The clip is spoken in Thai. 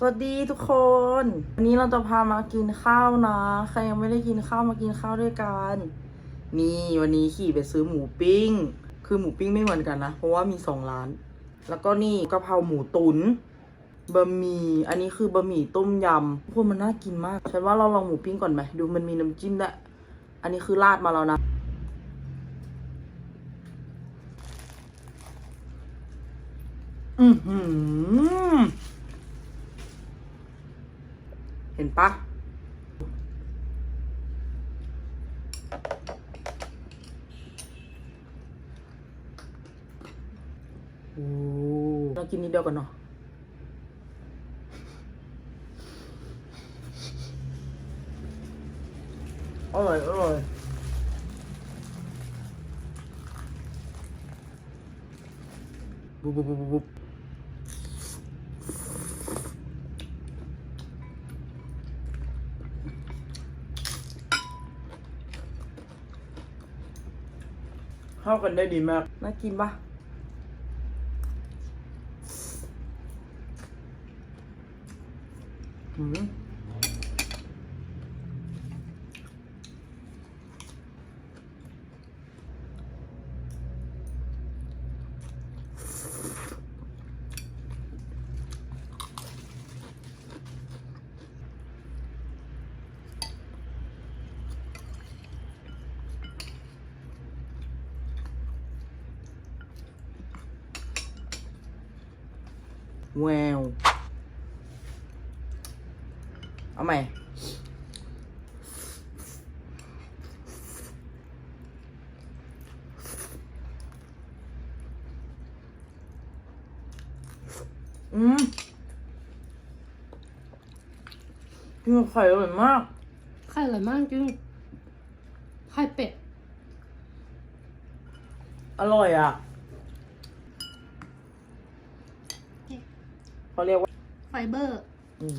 สวัสดีทุกคน วันนี้เราจะพามากินข้าวนะ ใครยังไม่ได้กินข้าวมากินข้าวด้วยกัน นี่วันนี้ขี่ไปซื้อหมูปิ้ง คือหมูปิ้งไม่เหมือนกันนะ เพราะว่ามีสองร้าน แล้วก็นี่กะเพราหมูตุน๋นบะหมี่ อันนี้คือบะหมี่ต้มยำพวกมันน่ากินมาก ฉันว่าเราลองหมูปิ้งก่อนไหม ดูมันมีน้ำจิ้มด้วยอันนี้คือราดมาแล้วนะอือหือ เห็นปะโอ้เรากินนิดเดียวกันเนาะอร่อยอร่อยบุบบุบบุบบุบ เข้ากันได้ดีมาก น่ากินปะหืม แววเอาใหม่อืมกินกับไข่อร่อยมาก ไข่อร่อยมากจริงไข่เป็ด อร่อยอะ เขาเรียกว่าไฟเบอร์ อืม